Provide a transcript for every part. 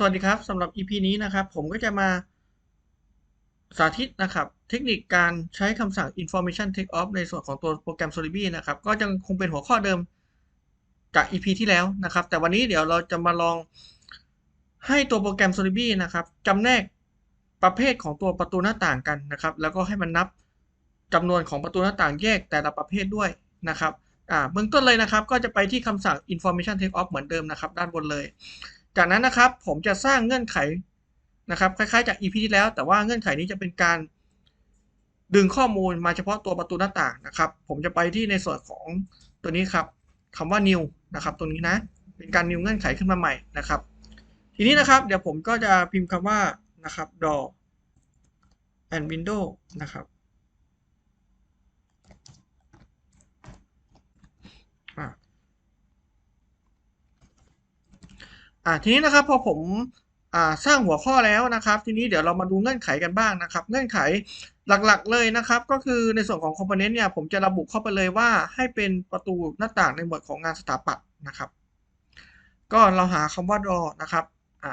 สวัสดีครับสำหรับ EP นี้นะครับ ผมก็จะมาสาธิตนะครับ เทคนิคการใช้คำสั่ง information take off ในส่วนของตัวโปรแกรม Solibi นะครับ ก็ยังคงเป็นหัวข้อเดิมจาก EP ที่แล้วนะครับ แต่วันนี้เดี๋ยวเราจะมาลองให้ตัวโปรแกรม Solibi นะครับจำแนกประเภทของตัวประตูหน้าต่างกันนะครับ แล้วก็ให้มันนับจำนวนของประตูหน้าต่างแยกแต่ละประเภทด้วยนะครับอ่าเบื้องต้นเลยนะครับ ก็จะไปที่คำสั่ง information take off เหมือนเดิมนะครับ ด้านบนเลย จากนั้นนะครับผมจะสร้างเงื่อนไขนะครับคล้ายๆจาก EP ที่แล้ว แต่ว่าเงื่อนไขนี้จะเป็นการดึงข้อมูลมาเฉพาะตัวประตูหน้าต่างนะครับ ผมจะไปที่ในส่วนของตัวนี้ครับคำว่า new นะครับตรงนี้นะ เป็นการ new เงื่อนไขขึ้นมาใหม่นะครับ ทีนี้นะครับ เดี๋ยวผมก็จะพิมพ์คำว่านะครับ door and window นะครับ อ่าทีนี้นะครับพอผมอ่าสร้างหัวข้อแล้วนะครับ ทีนี้เดี๋ยวเรามาดูเงื่อนไขกันบ้างนะครับ เงื่อนไขหลักๆเลยนะครับก็คือในส่วนของ component เนี่ยผมจะระบุเข้าไปเลยว่าให้เป็นประตูหน้าต่างในหมวดของงานสถาปัตย์นะครับ ก็เราหาคำว่า draw นะครับอ่า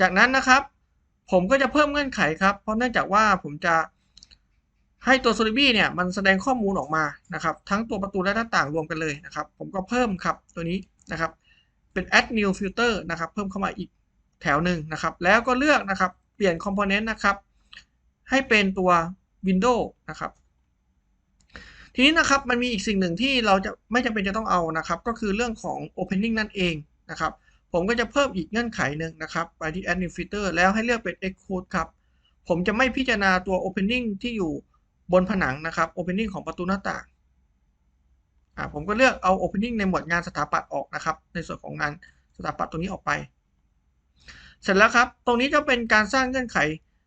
จากนั้นนะครับ ผมก็จะเพิ่มเงื่อนไขครับ เพราะเนื่องจากว่าผมจะให้ตัว s o l i b i เนี่ยมันแสดงข้อมูลออกมานะครับ ทั้งตัวประตูและหน้าต่างรวมกันเลยนะครับ ผมก็เพิ่มครับตัวนี้นะครับ เป็น add new filter นะครับเพิ่มเข้ามาอีกแถวหนึ่งนะครับ แล้วก็เลือกนะครับเปลี่ยน component นะครับ ให้เป็นตัว window นะครับ ทีนี้นะครับมันมีอีกสิ่งหนึ่งที่เราจะไม่จำเป็นจะต้องเอานะครับ ก็คือเรื่องของ opening นั่นเองนะครับ ผมก็จะเพิ่มอีกเงื่อนไขหนึ่งนะครับ ไปที่ add new filter แล้วให้เลือกเป็น exclude ครับผมจะไม่พิจารณาตัว opening ที่อยู่บนผนังนะครับ opening ของประตูหน้าต่าง อ่าผมก็เลือกเอา opening ในหมวดงานสถาปัตย์ออกนะครับ ในส่วนของงานสถาปัตย์ตรงนี้ออกไป เสร็จแล้วครับ ตรงนี้จะเป็นการสร้างเงื่อนไข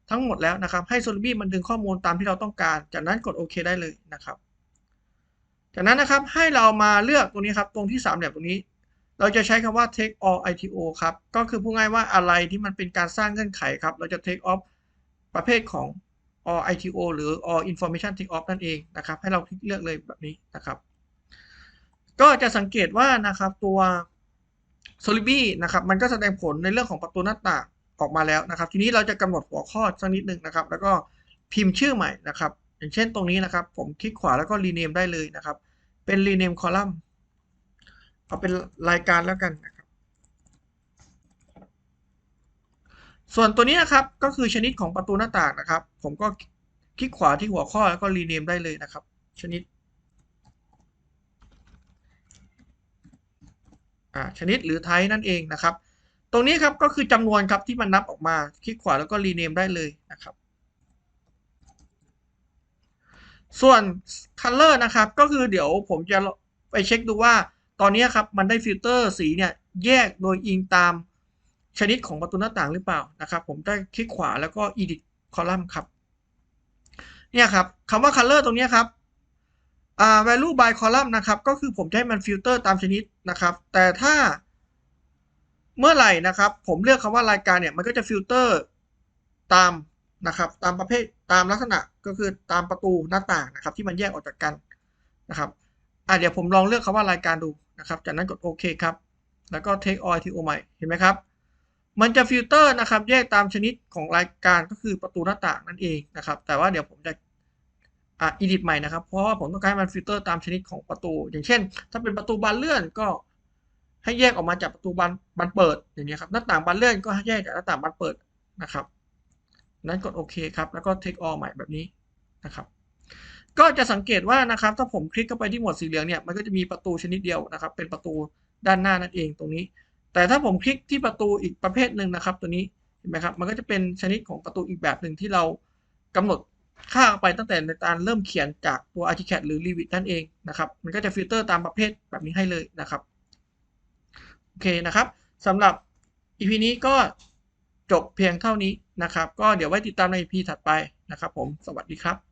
ทั้งหมดแล้วนะครับ ให้ s o l i b i มันดึงข้อมูลตามที่เราต้องการ จากนั้นกดโอเคได้เลยนะครับ จากนั้นนะครับให้เรามาเลือกตรงนี้ครับ ตรงที่สามเหลี่ยมตรงนี้ เราจะใช้คำว่า take all ITO ครับ ก็คือพูดง่ายว่าอะไรที่มันเป็นการสร้างเงื่อนไขครับ เราจะ take off ประเภทของ all ITO หรือ all information take off นั่นเองนะครับ ให้เราคลิกเลือกเลยแบบนี้นะครับ ก็จะสังเกตว่านะครับตัว s o l i b i นะครับมันก็แสดงผลในเรื่องของประตูหน้าต่างออกมาแล้วนะครับ ทีนี้เราจะกำหนดหัวข้อสักนิดหนึ่งนะครับ แล้วก็พิมพ์ชื่อใหม่นะครับ อย่างเช่นตรงนี้นะครับ ผมคลิกขวาแล้วก็ rename ได้เลยนะครับ เป็น rename column เอาเป็นรายการแล้วกันนะครับ ส่วนตัวนี้นะครับก็คือชนิดของประตูหน้าต่างนะครับ ผมก็คลิกขวาที่หัวข้อแล้วก็ rename ได้เลยนะครับ ชนิด อ่า ชนิดหรือไทป์นั่นเองนะครับ ตรงนี้ครับก็คือจำนวนครับที่มันนับออกมา คลิกขวาแล้วก็ rename ได้เลยนะครับ ส่วน color นะครับ ก็คือเดี๋ยวผมจะไปเช็คดูว่า ตอนนี้ครับมันได้ฟิลเตอร์สีเนี่ยแยกโดยอิงตามชนิดของประตูหน้าต่างหรือเปล่านะครับ ผมได้คลิกขวาแล้วก็ edit column ครับ เนี่ยครับคำว่า color ตรงนี้ครับ อ่า value by column นะครับ ก็คือผมจะให้มันฟิลเตอร์ตามชนิดนะครับ แต่ถ้าเมื่อไหร่นะครับ ผมเลือกคำว่ารายการเนี่ย มันก็จะฟิลเตอร์ตามนะครับ ตามประเภทตามลักษณะก็คือตามประตูหน้าต่างนะครับ ที่มันแยกออกจากกันนะครับอ่าเดี๋ยวผมลองเลือกคำว่ารายการดูนะครับ จากนั้นกดโอเคครับ แล้วก็ take all to ใหม่เห็นไหมครับ มันจะฟิลเตอร์นะครับ แยกตามชนิดของรายการก็คือประตูหน้าต่างนั่นเองนะครับ แต่ว่าเดี๋ยวผมจะ อ่า edit ใหม่นะครับ เพราะว่าผมต้องการให้มันฟิลเตอร์ตามชนิดของประตู อย่างเช่น ถ้าเป็นประตูบานเลื่อนก็ให้แยกออกมาจากประตูบานบานเปิดอย่างนี้ครับหน้าต่างบานเลื่อนก็ให้แยกจากหน้าต่างบานเปิดนะครับ นั้นกดโอเคครับ แล้วก็ take all ใหม่แบบนี้นะครับ ก็จะสังเกตว่านะครับ ถ้าผมคลิกเข้าไปที่หมวดสีเหลืองเนี่ยมันก็จะมีประตูชนิดเดียวนะครับ เป็นประตูด้านหน้านั่นเองตรงนี้ แต่ถ้าผมคลิกที่ประตูอีกประเภทหนึ่งนะครับ ตัวนี้เห็นไหมครับมันก็จะเป็นชนิดของประตูอีกแบบหนึ่งที่เรากำหนด ค่าไปตั้งแต่ในการเริ่มเขียนจากตัว ArchiCAD หรือ Revit นั่นเองนะครับ มันก็จะฟิลเตอร์ตามประเภทแบบนี้ให้เลยนะครับ โอเคนะครับสำหรับ EP นี้ก็จบเพียงเท่านี้นะครับ ก็เดี๋ยวไว้ติดตามใน EP ถัดไปนะครับผม สวัสดีครับ